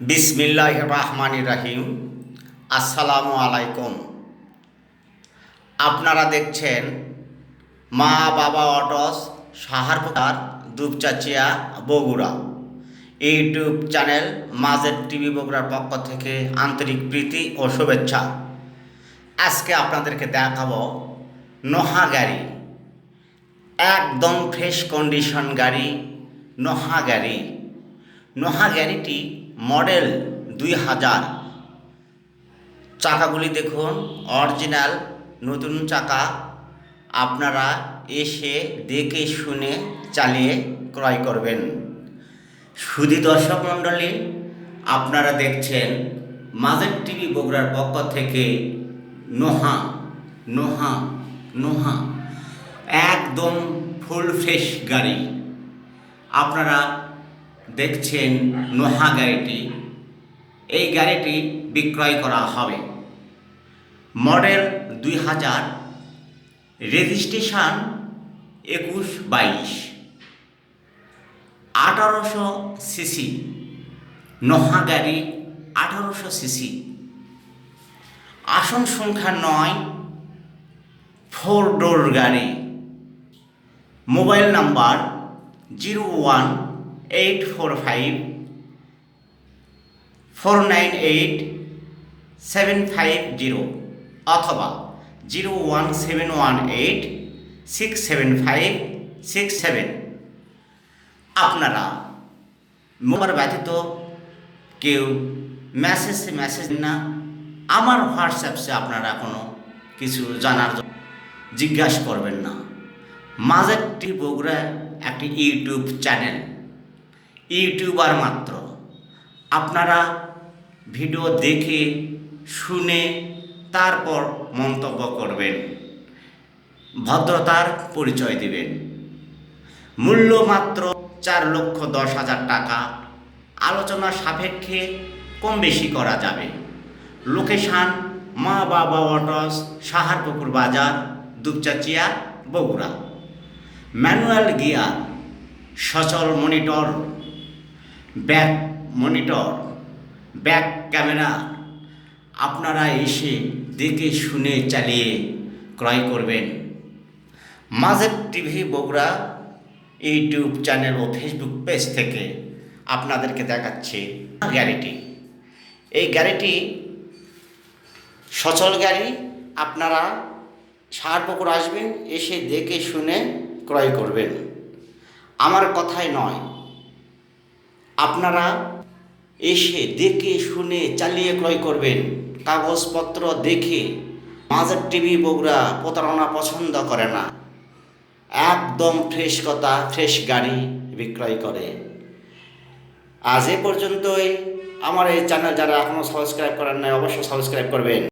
বিসমিল্লাহ রহমান রাহিম। আসসালামু আলাইকুম। আপনারা দেখছেন মা বাবা autos Saharpur Dupchanchia Bogura. YouTube channel Majher TV বগুড়ার পক্ষ থেকে আন্তরিক প্রীতি ও শুভেচ্ছা। আজকে আপনাদেরকে দেখাবো নোহা গাড়ি। একদম ফ্রেশ কন্ডিশন গাড়ি, নোহা গাড়ি। নোহা গাড়িটি মডেল দুই হাজার। চাকাগুলি দেখুন, অরিজিনাল, নতুন চাকা। আপনারা এসে দেখে শুনে চালিয়ে ক্রয় করবেন। সুধী দর্শক মণ্ডলী, আপনারা দেখছেন মাঝের টিভি বগুড়ার পক্ষ থেকে নোহা নোহা নোহা। একদম ফুল ফ্রেশ গাড়ি। আপনারা দেখছেন নোহা গাড়িটি। এই গাড়িটি বিক্রয় করা হবে। মডেল দুই হাজার, রেজিস্ট্রেশন একুশ বাইশ। আঠারোশো সিসি, নোহা গাড়ি আঠারোশো সিসি। আসন সংখ্যা নয়, ফোর ডোর গাড়ি। Mobile number zero one eight four five four nine eight seven five zero অথবা zero one seven one eight six seven five six seven আপনারা মোবার ব্যতীত কেউ মেসেজ মেসেজ না। আমার হোয়াটসঅ্যাপসে আপনারা কোনো কিছু জানার জিজ্ঞাসা করবেন না। মাঝেরটি বগুড়া একটি ইউটিউব চ্যানেল ইউটিউবার মাত্র। আপনারা ভিডিও দেখে, শুনে, তারপর মন্তব্য করবেন। ভদ্রতার পরিচয় দিবেন। মূল্য মাত্র চার লক্ষ দশ হাজার টাকা। আলোচনা সাপেক্ষে কম বেশি করা যাবে। লোকেশান মা বাবা অটস, সাহারপুকুর বাজার দুপচাচিয়া বগুড়া। ম্যানুয়াল গিয়ার, সচল monitor back monitor, back camera, আপনারা এসে দেখে শুনে চালিয়ে ক্রয় করবেন। Majher TV Bogura, YouTube channel ও ফেসবুক পেজ থেকে আপনাদেরকে দেখাচ্ছি গাড়িটি এই গাড়িটি সচল গাড়ি, আপনারা সারপুকুর আসবেন, এসে দেখে শুনে ক্রয় করবেন। আমার কথাই নয় আপনারা এসে দেখে, শুনে, চালিয়ে ক্রয় করবেন। কাগজপত্র দেখে মাঝের টিভি বগুড়া প্রতারণা পছন্দ করে না। একদম ফ্রেশ কথা, ফ্রেশ গাড়ি বিক্রয় করে। আজ এ পর্যন্তই। আমার এই চ্যানেল যারা এখনও সাবস্ক্রাইব করেন নাই, অবশ্যই সাবস্ক্রাইব করবেন।